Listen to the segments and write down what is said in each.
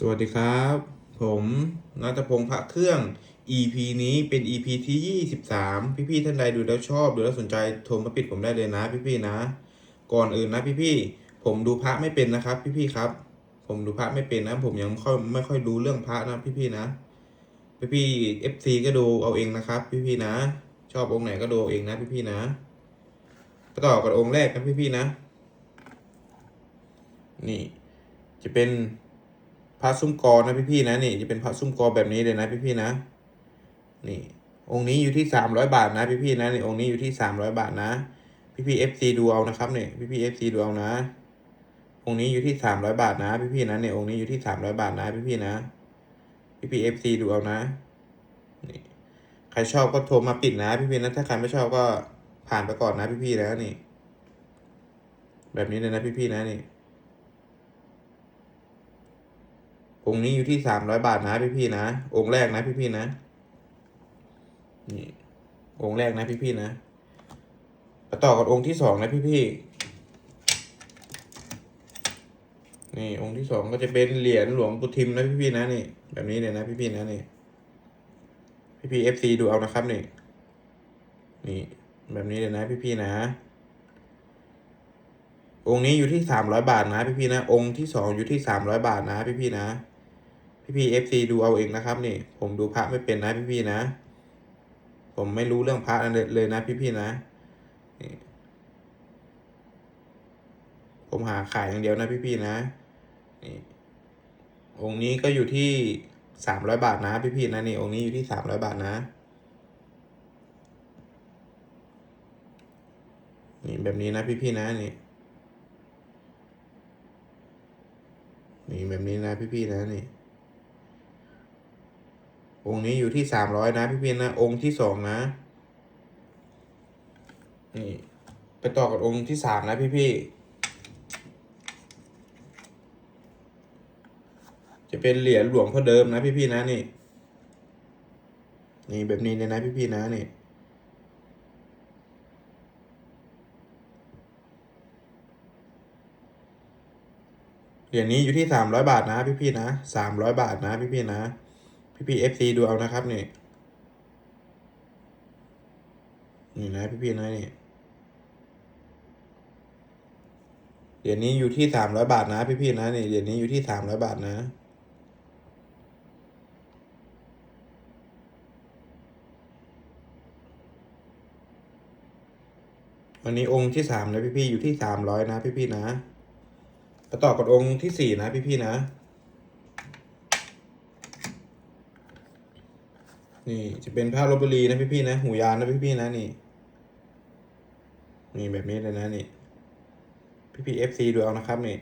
สวัสดีครับ ผมนัทพงศ์พระเครื่อง EP นี้เป็น EP ที่ 23 พี่ๆท่านใดดูแล้วชอบดูแล้วสนใจโทรมาปิดผมได้เลยนะ พี่ๆนะ ก่อนอื่นนะพี่ๆผมดูพระไม่เป็นนะครับ พี่ๆครับ ผมดูพระไม่เป็นนะ ผมยังไม่ค่อยไม่ค่อยรู้เรื่องพระนะพี่ๆนะ พี่ๆ FC ก็ดูเอาเองนะครับ พี่ๆนะ ชอบองค์ไหนก็ดูเอาเองนะ พี่ๆนะก็ต่อกับองค์แรกนะพี่ๆนะ นี่จะเป็น พระซุ้มกอนะพี่ๆนะนี่จะเป็นพระซุ้มกอแบบนี้เลยนะพี่ๆนะ นี่องค์นี้อยู่ที่สามร้อยบาทนะพี่ๆนะนี่องค์นี้อยู่ที่สามร้อยบาทนะ พี่ๆเอฟซีดูเอานะครับเนี่ยพี่ๆเอฟซีดูเอานะ องค์นี้อยู่ที่สามร้อยบาทนะพี่ๆนะเนี่ยองค์นี้อยู่ที่สามร้อยบาทนะพี่ๆนะ พี่ๆเอฟซีดูเอานะนี่ใครชอบก็โทรมาปิดนะพี่ๆนะถ้าใครไม่ชอบก็ผ่านไปก่อนนะพี่ๆนะนี่ แบบนี้เลยนะพี่ๆนะนี่ องค์นี้อยู่ที่สามร้อยบาทนะพี่ๆนะ องค์แรกนะพี่ๆนะ นี่ องค์แรกนะพี่ๆนะมาต่อกับองค์ที่สองนะพี่ๆนี่องค์ที่สองก็จะเป็นเหรียญหลวงปู่ทิมนะพี่ๆนะนี่ แบบนี้เลยนะพี่ๆนะนี่ พี่ๆเอฟซีดูเอานะครับนี่ นี่แบบนี้เลยนะพี่ๆนะองค์นี้อยู่ที่สามร้อยบาทนะพี่ๆนะ องค์ที่สองอยู่ที่สามร้อยบาทนะพี่ๆนะ พี่พี่เอฟซีดูเอาเองนะครับนี่ ผมดูพระไม่เป็นนะพี่พี่นะ ผมไม่รู้เรื่องพระเลยนะพี่พี่นะนี่ผมหาขายอย่างเดียวนะพี่พี่นะนี่องค์นี้ก็อยู่ที่สามร้อยบาทนะพี่พี่นะนี่องค์นี้อยู่ที่สามร้อยบาทนะนี่แบบนี้นะพี่พี่นะนี่นี่แบบนี้นะพี่พี่นะนี่ องค์นี้อยู่ที่สามร้อยนะพี่พี่นะ องค์ที่สองนะ นี่ไปต่อกับองค์ที่สามนะพี่พี่จะเป็นเหรียญหลวงพ่อเดิมนะพี่พี่นะนี่ นี่แบบนี้เลยนะพี่พี่นะนี่เหรียญนี้อยู่ที่สามร้อยบาทนะพี่พี่นะสามร้อยบาทนะพี่พี่นะ พี่พี่เอฟซีดูเอานะครับนี่นี่นะพี่พี่นะนี่เหรียญนี้อยู่ที่สามร้อยบาทนะ พี่พี่นะนี่เหรียญนี้อยู่ที่สามร้อยบาทนะวันนี้องค์ที่สามนะพี่พี่อยู่ที่สามร้อยนะ พี่พี่นะไปต่อกับองค์ที่สี่นะ พี่พี่นะ นี่จะเป็นผ้าลบบุรีนะพี่พี่ๆนะ หูยานนะพี่พี่ๆนะนี่ นี่แบบนี้เลยนะนี่ พี่พี่เอฟซีดูเอานะครับนี่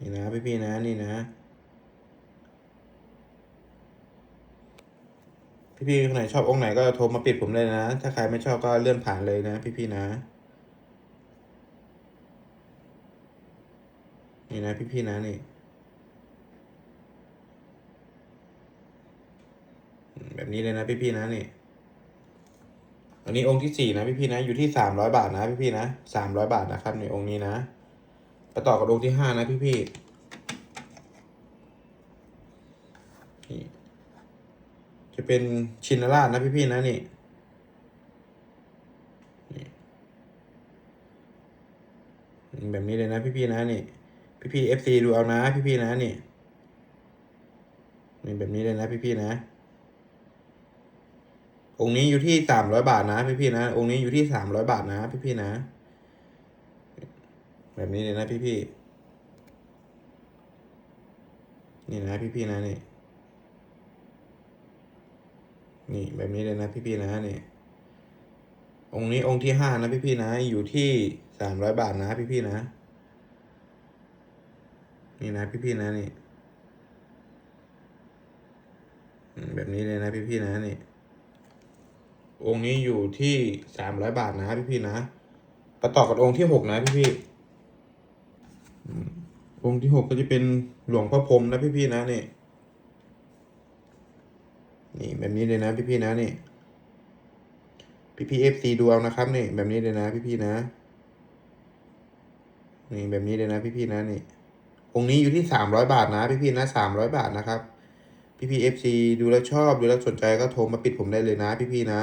นี่นะพี่พี่ๆนะนี่นะพี่พี่ๆคนไหนชอบองค์ไหนก็โทรมาปิดผมเลยนะ ถ้าใครไม่ชอบก็เลื่อนผ่านเลยนะ พี่พี่ๆนะ นี่นะพี่พี่ๆนะนี่ แบบ นี้เลยนะพี่พี่ๆนะนี่ อันนี้องค์ที่สี่นะพี่พี่ๆนะ อยู่ที่สามร้อยบาทนะพี่พี่ๆนะสามร้อยบาทนะครับในองค์นี้นะไปต่อกับองค์ที่ห้านะพี่พี่ๆนี่จะเป็นชินราชนะพี่พี่ๆนะนี่นี่แบบนี้เลยนะพี่พี่ๆนะนี่พี่พี่เอฟซีดูเอานะพี่พี่ๆนะนี่นี่แบบนี้เลยนะพี่พี่ๆนะ องค์นี้อยู่ที่สามร้อยบาทนะพี่พี่นะ องค์นี้อยู่ที่สามร้อยบาทนะพี่พี่นะ แบบนี้เลยนะพี่พี่นี่นะพี่พี่นะนี่ นี่แบบนี้เลยนะพี่พี่นะนี่ องค์นี้องค์ที่ห้านะพี่พี่นะ อยู่ที่สามร้อยบาทนะพี่พี่นะ นี่นะพี่พี่นะนี่ แบบนี้เลยนะพี่พี่นะนี่ องค์นี้อยู่ที่สามร้อยบาทนะพี่พี่นะไปต่อกับองค์ที่หกนะพี่พี่องค์ที่หกก็จะเป็นหลวงพ่อพรมนะพี่พี่นะนี่นี่แบบนี้เลยนะพี่พี่นะนี่พี่พี่เอฟซีดูเอานะครับนี่แบบนี้เลยนะพี่พี่นะนี่แบบนี้เลยนะพี่พี่นะนี่องค์นี้อยู่ที่สามร้อยบาทนะพี่พี่นะสามร้อยบาทนะครับพี่พี่เอฟซีดูแล้วชอบดูแล้วสนใจก็โทรมาปิดผมได้เลยนะพี่พี่นะ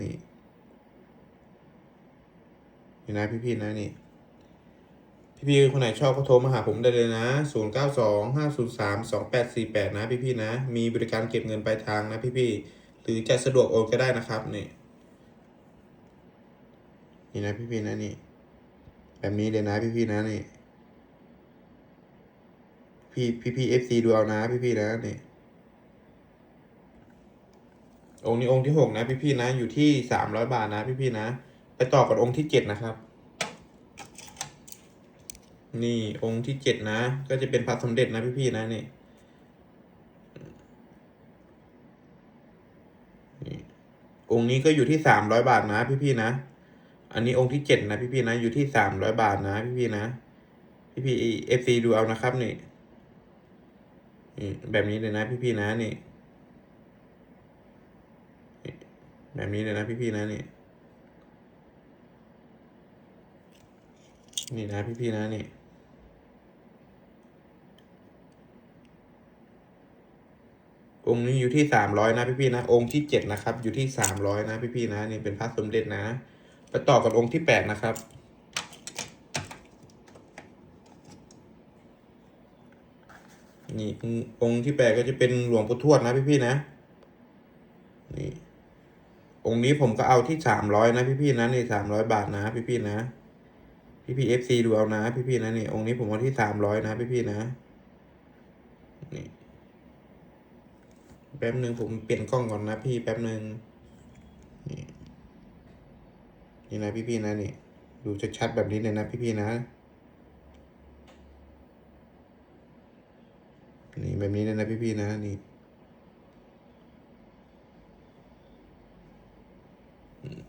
นี่นี่นะพี่พี่ๆนะนี่พี่ พี่ๆคนไหนชอบก็โทรมาหาผมได้เลยนะศูนย์เก้าสองห้าศูนย์สามสองแปดสี่แปดนะพี่พี่ๆนะ มีบริการเก็บเงินปลายทางนะพี่พี่ๆหรือจะสะดวกโอนก็ได้นะครับนี่นี่นะพี่พี่ๆนะนี่ แบบนี้เลยนะพี่พี่ๆนะนี่พี่พี่พีเอฟซีดูเอานะพี่พี่ๆนะนี่ องค์นี้องค์ที่หกนะพี่พี่ๆนะ อยู่ที่สามร้อยบาทนะพี่พี่ๆนะ ไปต่อกับองค์ที่เจ็ดนะครับ นี่องค์ที่เจ็ดนะ ก็จะเป็นพระสมเด็จนะพี่พี่ๆนะนี่องค์นี้ก็อยู่ที่สามร้อยบาทนะพี่พี่ๆนะ อันนี้องค์ที่เจ็ดนะพี่พี่ๆนะ อยู่ที่สามร้อยบาทนะพี่พี่ๆนะ พี่พี่เอฟซีดูเอานะครับนี่แบบนี้เลยนะพี่พี่ๆนะนี่ แบบนี้เลยนะพี่พี่ๆนะนี่นี่นะพี่พี่ๆนะนี่องค์นี้อยู่ที่สามร้อยนะพี่พี่ๆนะองค์ที่เจ็ดนะครับ อยู่ที่สามร้อยนะพี่พี่ๆนะนี่เป็นพระสมเด็จนะไปต่อกับองค์ที่แปดนะครับ นี่องค์ที่แปดก็จะเป็นหลวงปู่ทวดนะพี่พี่ๆนะนี่ องค์นี้ผมก็เอาที่สามร้อยนะพี่พี่ๆนะนี่สามร้อยบาทนะพี่พี่ๆนะ พี่พี่เอฟซีดูเอานะพี่พี่ๆนะนี่องค์นี้ผมเอาที่สามร้อยนะพี่พี่ๆนะนี่แป๊บหนึ่งผมเปลี่ยนกล้องก่อนนะพี่แป๊บหนึ่งนี่นี่นะพี่พี่ๆนะนี่ดูชัดๆแบบนี้เลยนะพี่พี่ๆนะนี่แบบนี้เลยนะพี่พี่ๆนะนี่อืม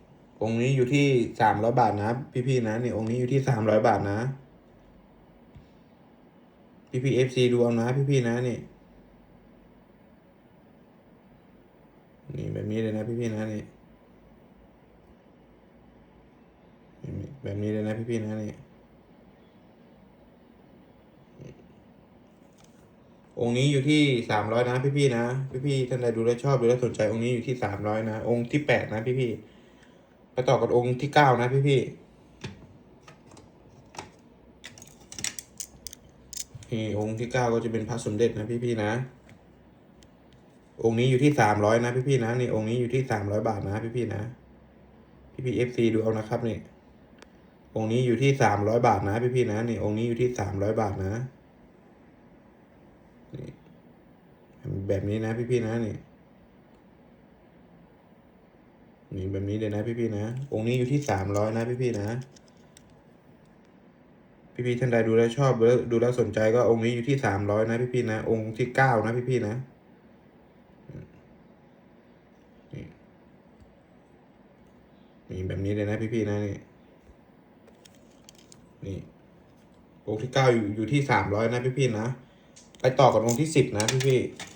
องค์นี้อยู่ที่สามร้อยบาทนะพี่พี่ๆนะนี่องค์นี้อยู่ที่สามร้อยบาทนะ พี่พี่เอฟซีดูเอานะพี่พี่ๆนะนี่นี่แบบนี้เลยนะพี่พี่ๆนะนี่แบบนี้เลยนะพี่พี่ๆนะนี่องค์นี้อยู่ที่สามร้อยนะพี่พี่ๆนะพี่พี่ๆท่านใดดูแล้วชอบดูแล้วสนใจองค์นี้อยู่ที่สามร้อยนะ องค์ที่แปดนะพี่พี่ๆ ไปต่อกับองค์ที่เก้านะพี่พี่นี่องค์ที่เก้าก็จะเป็นพระสมเด็จนะพี่พี่นะ องค์นี้อยู่ที่สามร้อยนะพี่พี่นะนี่องค์นี้อยู่ที่สามร้อยบาทนะพี่พี่นะพี่พี่เอฟซีดูเอานะครับนี่องค์นี้อยู่ที่สามร้อยบาทนะพี่พี่นะนี่องค์นี้อยู่ที่สามร้อยบาทนะนี่แบบนี้นะพี่ๆนะนี่ นี่แบบนี้เลยนะพี่ๆนะ องค์นี้อยู่ที่สามร้อยนะพี่ๆนะ พี่ๆท่านใดดูแล้วชอบดูแล้วสนใจก็องค์นี้อยู่ที่สามร้อยนะพี่ๆนะ องค์ที่เก้านะพี่ๆนะนี่นี่แบบนี้เลยนะพี่ๆนะนี่นี่องค์ที่เก้าอยู่อยู่ที่สามร้อยนะพี่ๆนะ ไปต่อกับองค์ที่สิบนะพี่พี่ๆ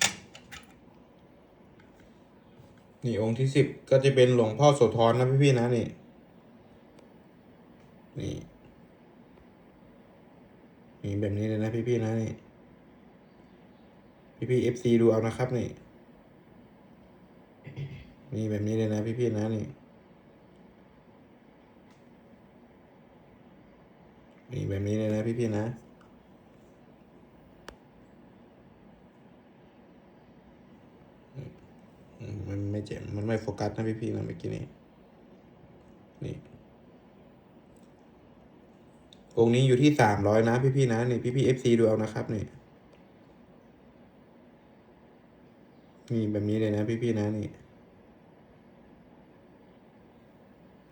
นี่องค์ที่สิบก็จะเป็นหลวงพ่อโสธรนะพี่พี่ๆนะนี่นี่นี่แบบนี้เลยนะพี่พี่ๆนะนี่พี่พี่เอฟซีดูเอานะครับนี่นี่แบบนี้เลยนะพี่พี่ๆนะนี่นี่แบบนี้เลยนะพี่พี่ๆนะ อื มันไม่เจ็บมันไม่โฟกัสนะพี่พี่นะเมื่อกี้นี้นี่องค์นี้อยู่ที่สามร้อยนะพี่พี่นะนี่พี่พี่เอฟซีดูเอานะครับนี่นี่แบบนี้เลยนะพี่พี่นะนี่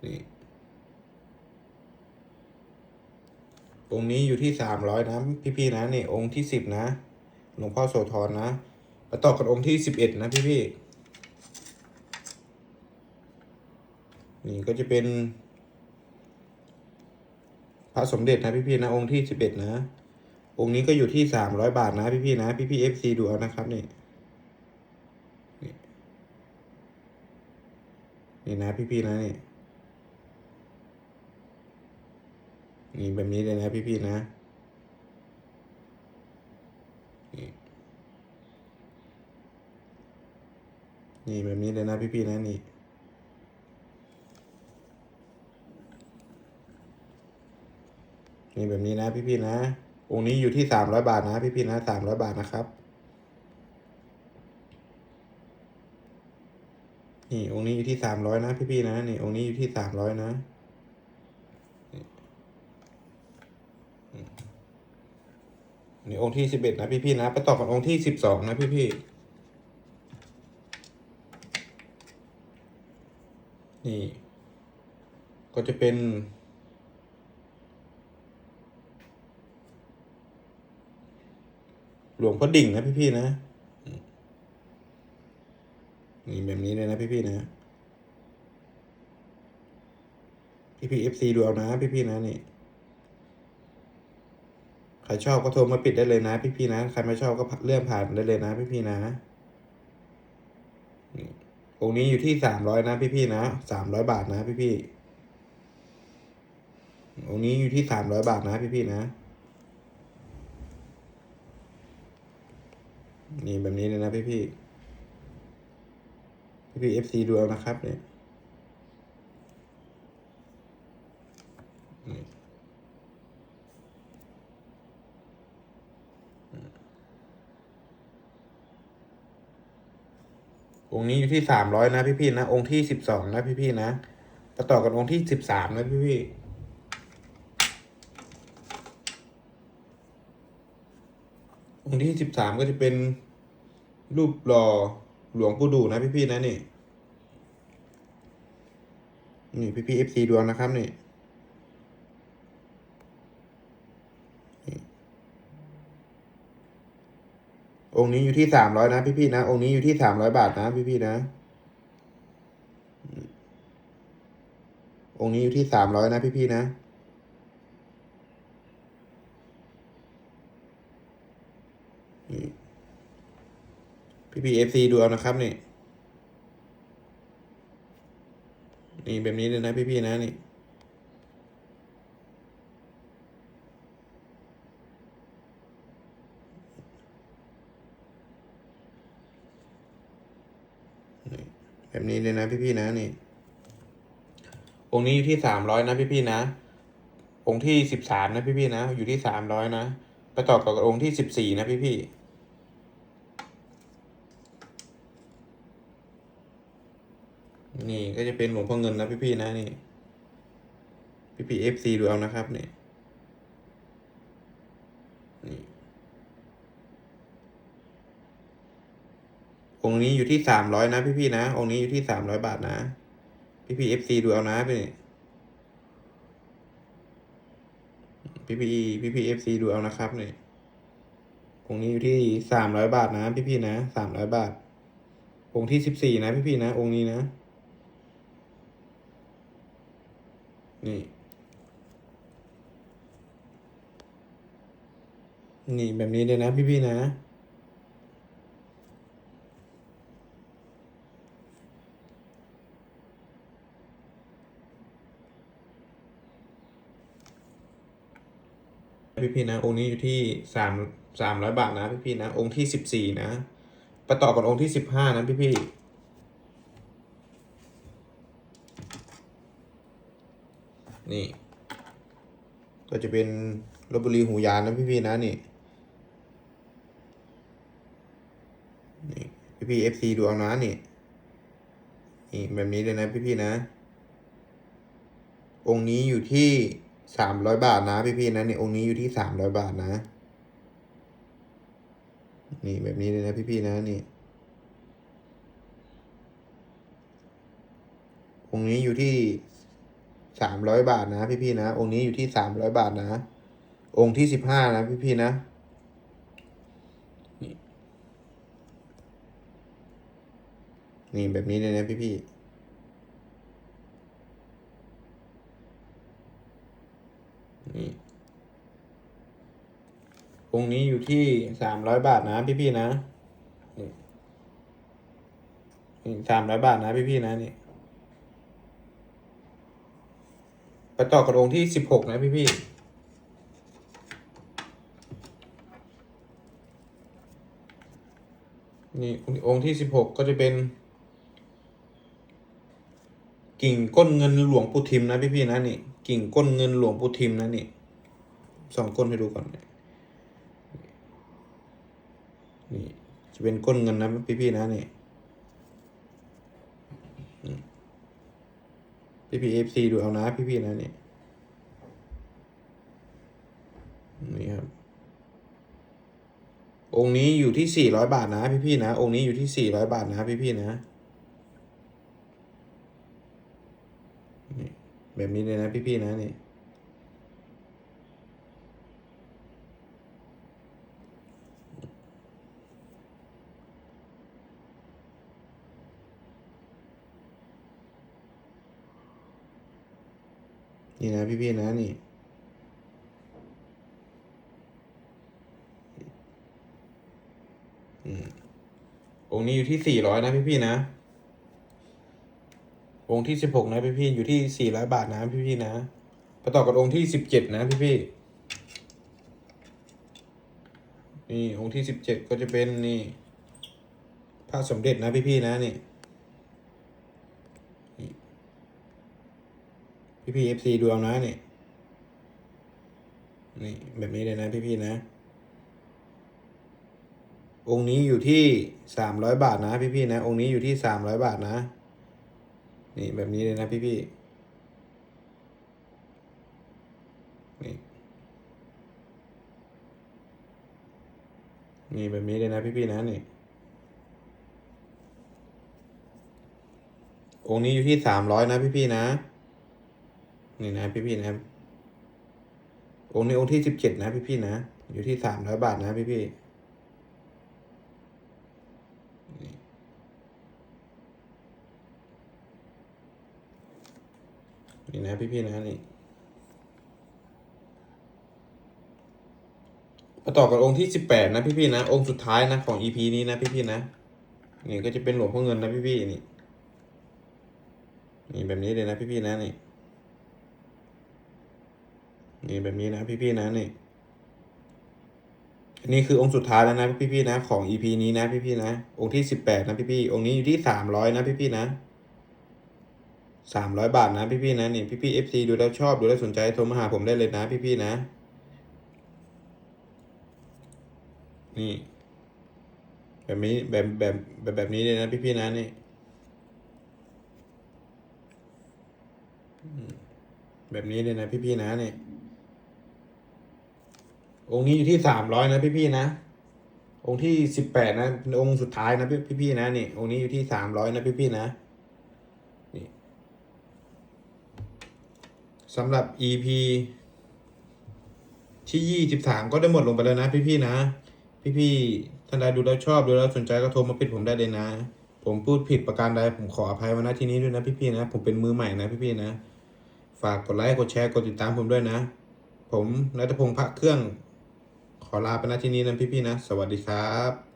นี่องค์นี้อยู่ที่สามร้อยนะพี่พี่นะนี่องค์ที่สิบนะหลวงพ่อโสธรนะแล้วต่อกับองค์ที่สิบเอ็ดนะพี่พี่ นี่ก็จะเป็น พระสมเด็จนะพี่ๆนะองค์ที่สิบเอ็ดนะ องค์นี้ก็อยู่ที่สามร้อยบาทนะพี่ๆนะพี่ๆเอฟซีดูเอานะครับนี่นี่นี่นะพี่ๆนะนี่นี่แบบนี้เลยนะพี่ๆนะนี่นี่แบบนี้เลยนะพี่ๆนะนี่ นี่แบบนี้นะพี่ๆนะ องค์นี้อยู่ที่สามร้อยบาทนะพี่ๆนะสามร้อยบาทนะครับ นี่องค์นี้อยู่ที่สามร้อยนะพี่ๆนะ นี่องค์นี้อยู่ที่สามร้อยนะนี่องค์ที่สิบเอ็ดนะพี่ๆนะไปต่อกับองค์ที่สิบสองนะพี่ๆนี่ ก็จะเป็น ลวงพ่อดิ่งนะพี่ๆนะนี่แบบนี้เลยนะพี่ๆนะพี่ๆเอฟซีดูเอานะพี่ๆนะนี่ใครชอบก็โทรมาปิดได้เลยนะ พี่ๆนะใครไม่ชอบก็เลื่อนผ่านได้เลยนะ พี่ๆนะนี่องค์นี้อยู่ที่สามร้อยนะพี่ๆนะสามร้อยบาทนะพี่ๆองค์นี้อยู่ที่สามร้อยบาทนะพี่ๆนะ นี่แบบนี้เลยนะพี่พี่พี่พี่เอฟซีดูเอานะครับเนี่ยองค์นี้อยู่ที่สามร้อยนะพี่พี่นะองค์ที่สิบสองนะพี่พี่นะต่อต่อกันองค์ที่สิบสามนะพี่พี่องค์ที่สิบสามก็จะเป็น รูปหล่อหลวงปู่ดูนะพี่พี่นะนี่ นี่พี่พี่เอฟซีดวงนะครับนี่องค์นี้อยู่ที่สามร้อยนะพี่พี่นะ องค์นี้อยู่ที่สามร้อยบาทนะพี่พี่นะ องค์นี้อยู่ที่สามร้อยนะพี่พี่นะ นี่ พี่พีเอฟซีดูเอานะครับนี่ นี่แบบนี้เลยนะพี่พี่นะนี่แบบนี้เลยนะพี่พี่นะนี่ องค์นี้อยู่ที่สามร้อยนะพี่พี่นะ องค์ที่สิบสามนะพี่พี่นะ อยู่ที่สามร้อยนะ ไปต่อกับองค์ที่สิบสี่นะพี่พี่ นี่ก็จะเป็นหลวงพ่อเงินนะพี่ๆนะนี่ พี่พี่เอฟซีดูเอานะครับนี่นี่องค์นี้อยู่ที่สามร้อยนะพี่ๆนะองค์นี้อยู่ที่สามร้อยบาทนะพี่พี่เอฟซีดูเอานะพี่พี่พี่พี่พี่เอฟซีดูเอานะครับนี่องค์นี้อยู่ที่สามร้อยบาทนะ พี่ๆนะสามร้อยบาทองที่สิบสี่นะ พี่ๆนะองนี้นะ นี่ นี่แบบนี้เลยนะพี่ๆนะ พี่ๆนะ องค์นี้อยู่ที่สามสามร้อยบาทนะพี่ๆนะ องค์ที่สิบสี่นะไปต่อกับองค์ที่สิบห้านะพี่ๆ นี่ ก็จะเป็นลบบุรีหูยานนะพี่ๆนะนี่นี่พี่พี่เอฟซีดูเอานะนี่นี่แบบนี้เลยนะพี่พี่ๆนะ องค์นี้อยู่ที่สามร้อยบาทนะพี่พี่ๆนะนี่องค์นี้อยู่ที่สามร้อยบาทนะ นี่แบบนี้เลยนะพี่พี่ๆนะนี่องค์นี้อยู่ที่ สามร้อยบาทนะพี่พี่ๆนะ องค์นี้อยู่ที่สามร้อยบาทนะ องค์ที่สิบห้านะพี่พี่ๆนะนี่แบบนี้เลยนะพี่พี่ๆนี่องค์นี้อยู่ที่สามร้อยบาทนะพี่พี่ๆนะนี่สามร้อยบาทนะพี่พี่ๆนะนี่ ไปต่อกับองค์ที่สิบหกนะพี่พี่นี่องค์ที่สิบหกก็จะเป็น กิ่งก้นเงินหลวงปู่ทิมนะพี่ๆนะนี่ กิ่งก้นเงินหลวงปู่ทิมนะนี่ส่องก้นให้ดูก่อนนี่จะเป็นก้นเงินนะพี่ๆนะนี่ พี่พี่เอฟซีดูเอานะพี่พี่นะนี่นี่ครับ องค์นี้อยู่ที่สี่ร้อยบาทนะพี่พี่นะ องค์นี้อยู่ที่สี่ร้อยบาทนะพี่พี่นะแบบนี้เลยนะพี่พี่นะนี่ นี่นะพี่ๆนะนี่ องค์นี้อยู่ที่สี่ร้อยนะพี่ๆนะ องค์ที่สิบหกนะพี่ๆอยู่ที่สี่ร้อยบาทนะพี่ๆนะไปต่อกับองค์ที่สิบเจ็ดนะพี่ๆนี่องค์ที่สิบเจ็ดก็จะเป็นนี่พระสมเด็จนะพี่ๆนะนี่ พี่เอฟซีดูเอานะนี่นี่แบบนี้เลยนะพี่ๆนะ องค์นี้อยู่ที่สามร้อยบาทนะพี่ๆนะ องค์นี้อยู่ที่สามร้อยบาทนะ นี่แบบนี้เลยนะพี่ๆนี่นี่แบบนี้เลยนะพี่ๆนะนี่องค์นี้อยู่ที่สามร้อยนะพี่ๆนะ นี่นะพี่ๆนะองค์นี้องค์ที่สิบเจ็ดนะพี่ๆนะ อยู่ที่สามร้อยบาทนะพี่ๆนี่นะพี่ๆนะนี่มาต่อกับองค์ที่สิบแปดนะพี่ๆนะ องค์สุดท้ายนะของอีพีนี้นะพี่ๆนะ นี่ก็จะเป็นหลวงพ่อเงินนะพี่ๆนี่ นี่แบบนี้เลยนะพี่ๆนะนี่ นี่แบบนี้นะพี่ๆนะนี่อันนี้คือองค์สุดท้ายแล้วนะพี่ๆนะ ของอีพีนี้นะพี่ๆนะ องค์ที่สิบแปดนะพี่ๆองค์นี้อยู่ที่สามร้อยนะพี่ๆนะสามร้อยบาทนะพี่ๆนะนี่พี่ๆเอฟซีดูแล้วชอบดูแล้วสนใจโทรมาหาผมได้เลยนะพี่ๆนะ นี่ แบบนี้แบบแบบแบบแบบนี้เลยนะพี่ๆนะนี่แบบนี้เลยนะพี่ๆนะนี่ องค์นี้อยู่ที่สามร้อยนะพี่ๆนะ องค์ที่สิบแปดนะองค์สุดท้ายนะพี่พี่ๆนะนี่องค์นี้อยู่ที่สามร้อยนะพี่ๆนะนี่สำหรับ EP ที่ยี่สิบสามก็ได้หมดลงไปแล้วนะพี่ๆนะ พี่ๆท่านใดดูแล้วชอบดูแล้วสนใจก็โทรมาปิดผมได้เลยนะ ผมพูดผิดประการใดผมขออภัยมาณที่นี้ด้วยนะพี่ๆนะ ผมเป็นมือใหม่นะพี่ๆนะ ฝากกดไลค์กดแชร์กดติดตามผมด้วยนะ ผมนัทพงษ์พระเครื่อง ขอลาไปนะที่นี้นะพี่ๆนะ สวัสดีครับ